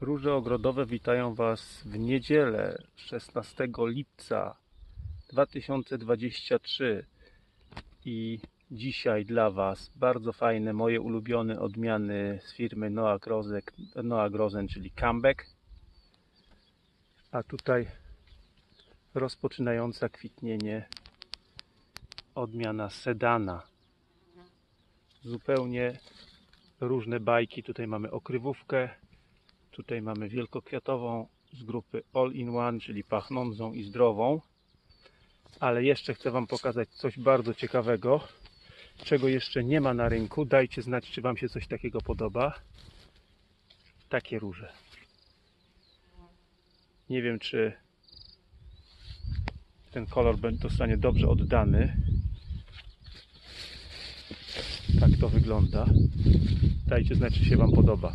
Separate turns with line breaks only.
Róże ogrodowe witają Was w niedzielę 16 lipca 2023 i dzisiaj dla Was bardzo fajne, moje ulubione odmiany z firmy Noah Grozen, Noah Grozen czyli Comeback. A tutaj rozpoczynająca kwitnienie odmiana Sedana. Zupełnie różne bajki. Tutaj mamy okrywówkę, Tutaj mamy wielkokwiatową z grupy All in One, czyli pachnącą i zdrową. Ale jeszcze chcę Wam pokazać coś bardzo ciekawego, czego jeszcze nie ma na rynku. Dajcie znać, czy Wam się coś takiego podoba. Takie róże. Nie wiem, czy ten kolor zostanie dobrze oddany. Tak to wygląda. Dajcie znać, czy się Wam podoba.